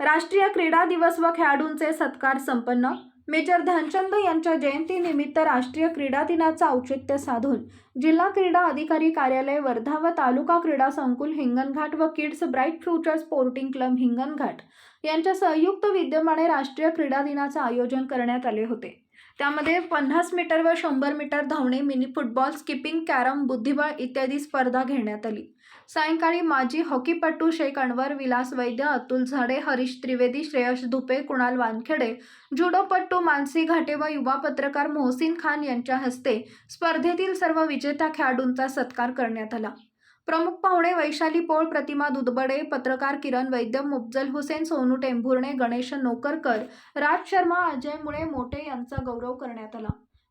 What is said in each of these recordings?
राष्ट्रीय क्रीडा दिवस व खेळाडूंचे सत्कार संपन्न. मेजर ध्यानचंद यांच्या जयंतीनिमित्त राष्ट्रीय क्रीडा दिनाचं औचित्य साधून जिल्हा क्रीडा अधिकारी कार्यालय वर्धा व तालुका क्रीडा संकुल हिंगणघाट व kids bright future sporting club Hinganghat यांच्या संयुक्त विद्यमाने राष्ट्रीय क्रीडा दिनाचे आयोजन करण्यात आले होते. त्यामध्ये पन्नास मीटर व शंभर मीटर धावणे मिनी फुटबॉल स्किपिंग कॅरम बुद्धिबळ इत्यादी स्पर्धा घेण्यात आली. सायंकाळी माजी हॉकीपटू शेख अनवर विलास वैद्य अतुल झाडे हरीश त्रिवेदी श्रेयश धुपे कुणाल वानखेडे जुडोपट्टू मानसी घाटे व युवा पत्रकार मोहसिन खान यांच्या हस्ते स्पर्धेतील सर्व विजेत्या खेळाडूंचा सत्कार करण्यात आला. प्रमुख पाहुणे वैशाली पोळ प्रतिमा दुधबडे पत्रकार किरण वैद्य मुफजल हुसेन सोनू टेंभुर्णे गणेश नोकरकर राज शर्मा अजय मुळे मोठे यांचा गौरव करण्यात आला.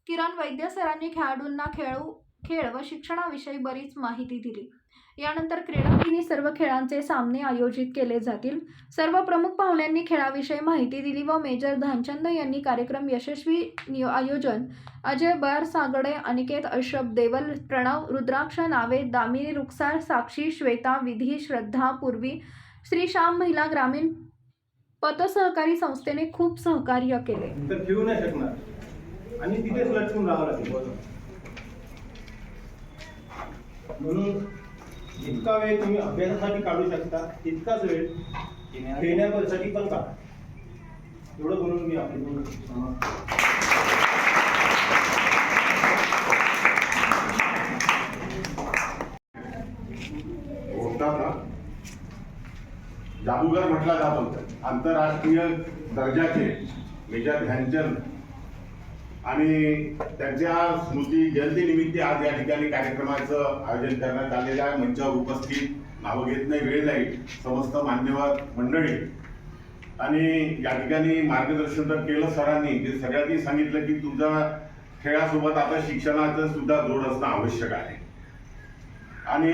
किरण वैद्य सरांनी खेळाडूंना खेळू खेळ व शिक्षणाविषयी बरीच माहिती दिली. यानंतर क्रीडांगीनी सर्व खेळांचे सामने आयोजित केले जातील. सर्व प्रमुख पाहुण्यांनी खेळाविषयी माहिती दिली व मेजर ध्यानचंद यांनी कार्यक्रम यशस्वी नियो- आयोजन. अजय बर सागडे अनिकेत अशरफ देवल प्रणव रुद्राक्ष नावे दामिनी रुक्सार साक्षी श्वेता विधी श्रद्धा पूर्वी श्री श्याम महिला ग्रामीण पतसहकारी संस्थेने खूप सहकार्य केले. आणि तिथेच लटकून राहावं लागेल. म्हणून जितका वेळ तुम्ही अभ्यासासाठी काढू शकता तितकाच वेळ खेळण्यासाठी पण काढा. एवढं बोलून मी आपली बोलू होता ना? जादूगर म्हटला जात होता. आंतरराष्ट्रीय दर्जाचे मेजर ध्यानचंद आणि त्यांच्या स्मृती जयंतीनिमित्त आज या ठिकाणी कार्यक्रमाचं आयोजन करण्यात आलेलं आहे. मंचावर उपस्थित नावं घेत नाही वेळ नाही समस्त मान्यवर मंडळी. आणि या ठिकाणी मार्गदर्शन तर केलं सरांनी ते सगळ्यांनी सांगितलं की तुमच्या खेळासोबत आता शिक्षणाचं सुद्धा जोड असणं आवश्यक आहे. आणि